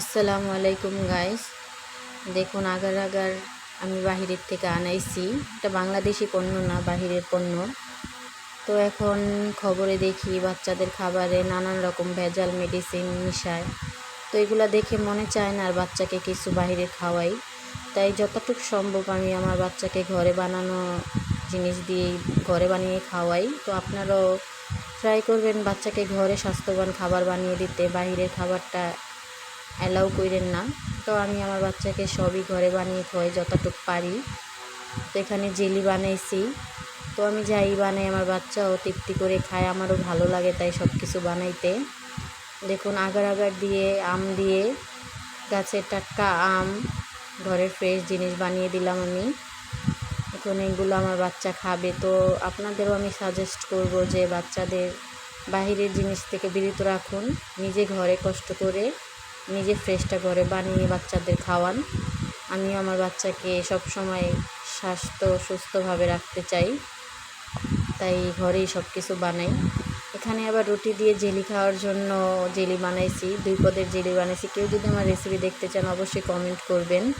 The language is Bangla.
আসসালামু আলাইকুম গাইস দেখুন, আগার আগার আমি বাহিরের থেকে আনাইছি। এটা বাংলাদেশি পণ্য না, বাহিরের পণ্য। তো এখন খবরে দেখি বাচ্চাদের খাবারে নানান রকম ভেজাল মেডিসিন মিশায়। তো এগুলো দেখে মনে চায় না আর বাচ্চাকে কিছু বাহিরে খাওয়াই। তাই যতটুকু সম্ভব আমি আমার বাচ্চাকে ঘরে বানানো জিনিস দিয়ে ঘরে বানিয়ে খাওয়াই। তো আপনারাও ট্রাই করবেন বাচ্চাকে ঘরে স্বাস্থ্যবান খাবার বানিয়ে দিতে, বাহিরের খাবারটা অ্যালাউ করেন না। তো আমি আমার বাচ্চাকে সবই ঘরে বানিয়ে খাওয়াই যতটুকু পারি। তো এখানে জেলি বানাইছি। তো আমি যাই বানাই, আমার বাচ্চাও তৃপ্তি করে খায়, আমারও ভালো লাগে তাই সব কিছু বানাইতে। দেখুন, আগার আগার দিয়ে, আম দিয়ে, গাছের টাটকা আম, ঘরের ফ্রেশ জিনিস বানিয়ে দিলাম আমি। এখন এগুলো আমার বাচ্চা খাবে। তো আপনাদেরও আমি সাজেস্ট করব যে বাচ্চাদের বাহিরের জিনিস থেকে বিরত রাখুন। নিজে ঘরে কষ্ট করে নিজে ফ্রেশটা ঘরে বানিয়ে বাচ্চাদের খাওয়ান। আমিও আমার বাচ্চাকে সব সময় স্বাস্থ্য সুস্থভাবে রাখতে চাই। তাই ঘরেই সব কিছু বানাই। এখানে আবার রুটি দিয়ে জেলি খাওয়ার জন্য জেলি বানাইছি, দুই পদের জেলি বানাইছি। কেউ যদি আমার রেসিপি দেখতে চান, অবশ্যই কমেন্ট করবেন।